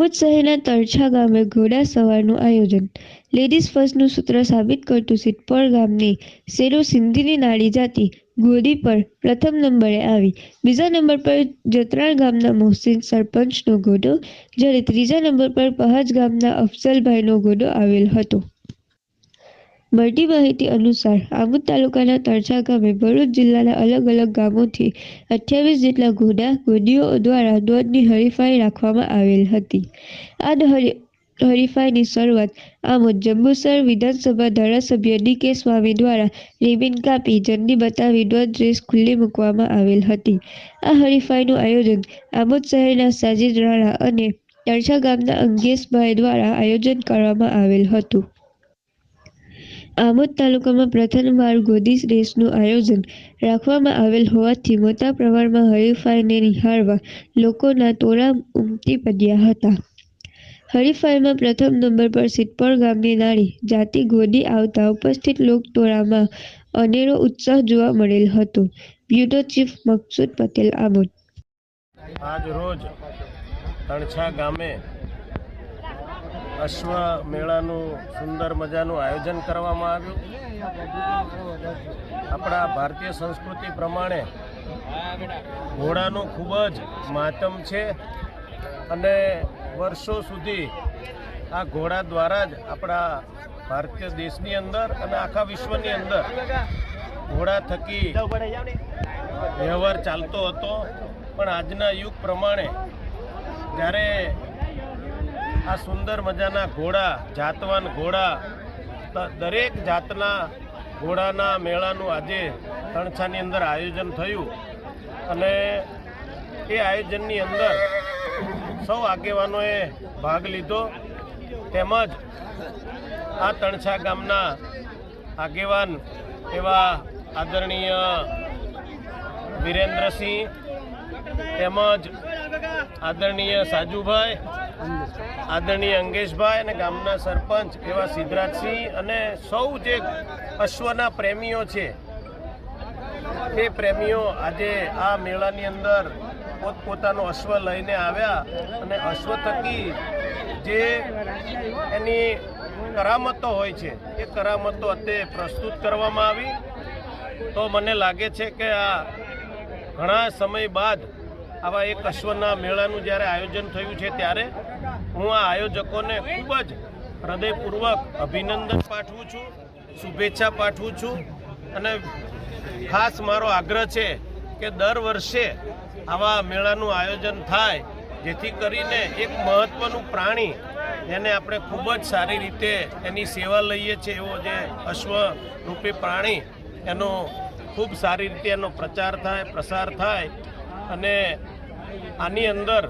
આમોદ શહેરના તરછા ગામે ઘોડા સવારનું આયોજન. લેડીઝ ફર્સ્ટનું સૂત્ર સાબિત કરતું સિટપોર ગામની શેરો સિંધીની નાડી જાતિ ઘોડી પર પ્રથમ નંબરે આવી. બીજા નંબર પર જતરાણ ગામના મોહસિન સરપંચનો ઘોડો જ્યારે ત્રીજા નંબર પર પહાજ ગામના અફસલભાઈનો ઘોડો આવેલ હતો. મળતી માહિતી અનુસાર આમોદ તાલુકાના તરછા ગામે ભરૂચ જિલ્લાના અલગ અલગ ગામોથી અઠ્યાવીસ જેટલા ગુના ગુંડીઓ દ્વારા દોડની હરીફાઈ રાખવામાં આવેલ હતી. આ હરી, હરીફાઈની શરૂઆત આમોદ જંબુસર વિધાનસભા ધારાસભ્ય ડી કે સ્વામી દ્વારા રિબિન કાપી જંદી બતાવી દોડ રેસ ખુલ્લી મૂકવામાં આવેલ હતી. આ હરીફાઈનું આયોજન આમોદ શહેરના સાજીદ રાણા અને તરછા ગામના અંગેશભાઈ દ્વારા આયોજન કરવામાં આવેલ હતું. આમોદ તાલુકામાં પ્રથમવાર ગોદી રેસનું આયોજન રાખવામાં આવેલ હોવાથી મોટા પ્રમાણમાં હરીફાઈને નિહાળવા લોકોના ટોળા ઉમટી પડ્યા હતા. હરીફાઈમાં પ્રથમ નંબર પર સિદ્ધપર ગામની નાળી જાતિ ગોદી આવતા ઉપસ્થિત લોકટોળામાં અનેરો ઉત્સાહ જોવા મળેલ હતો. Bureau chief Maqsood Patel, Amod. આજ રોજ તણછા ગામે અશ્વ મેળાનું સુંદર મજાનું આયોજન કરવામાં આવ્યું. આપણા ભારતીય સંસ્કૃતિ પ્રમાણે ઘોડાનું ખૂબ જ માતમ છે અને વર્ષો સુધી આ ઘોડા દ્વારા જ આપણા ભારતીય દેશની અંદર અને આખા વિશ્વની અંદર ઘોડા થકી વ્યવહાર ચાલતો હતો. પણ આજના યુગ પ્રમાણે જ્યારે આ સુંદર મજાના ઘોડા, જાતવાન ઘોડા દરેક જાતના ઘોડાના મેળાનું આજે તણછાની અંદર આયોજન થયું. અને એ આયોજનની અંદર સૌ આગેવાનોએ ભાગ લીધો. તેમજ આ તણછા ગામના આગેવાન એવા આદરણીય વિરેન્દ્રસિંહ તેમજ આદરણીય સાજુભાઈ આદરણીય અંગેશભાઈ અને ગામના સરપંચ એવા સિદ્ધરાજસિંહ અને સૌ જે અશ્વના પ્રેમીઓ છે તે પ્રેમીઓ આજે આ મેળાની અંદર પોતપોતાનો અશ્વ લઈને આવ્યા અને અશ્વ થકી જે એની કરામતો હોય છે, એ કરામતો અત્યારે પ્રસ્તુત કરવામાં આવી. તો મને લાગે છે કે આ ઘણા સમય બાદ આવા એક અશ્વના મેળાનું જ્યારે આયોજન થયું છે ત્યારે હું આ આયોજકોને ખૂબ જ હૃદયપૂર્વક અભિનંદન પાઠવું છું, શુભેચ્છા પાઠવું છું અને ખાસ મારો આગ્રહ છે કે દર વર્ષે આવા મેળાનું આયોજન થાય, જેથી કરીને એક મહત્ત્વનું પ્રાણી જેને આપણે ખૂબ જ સારી રીતે એની સેવા લઈએ છીએ, એવો જે અશ્વરૂપી પ્રાણી, એનો ખૂબ સારી રીતે એનો પ્રચાર થાય, પ્રસાર થાય અને આની અંદર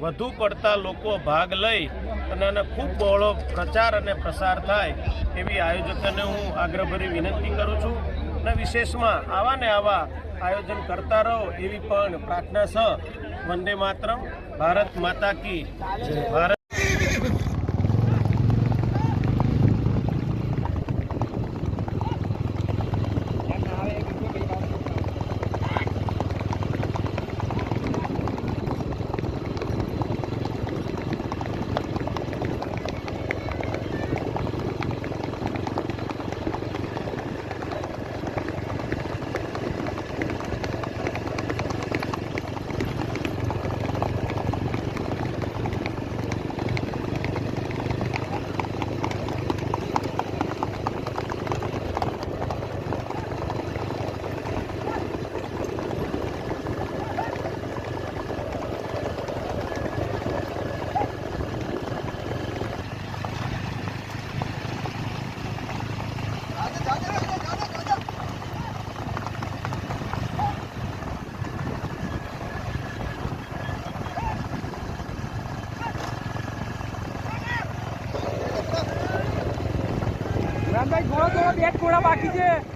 વધુ પડતા લોકો ભાગ લઈ અને ખૂબ બહોળો પ્રચાર અને પ્રસાર થાય એવી આયોજકોને હું આગ્રહભરી વિનંતી કરું છું. અને વિશેષમાં આવા ને આવા આયોજન કરતા રહો એવી પણ પ્રાર્થના સહ વંદે માતરમ. ભારત માતા કી ભારત રામભાઈ ઘોડો તો બે જ બાકી છે.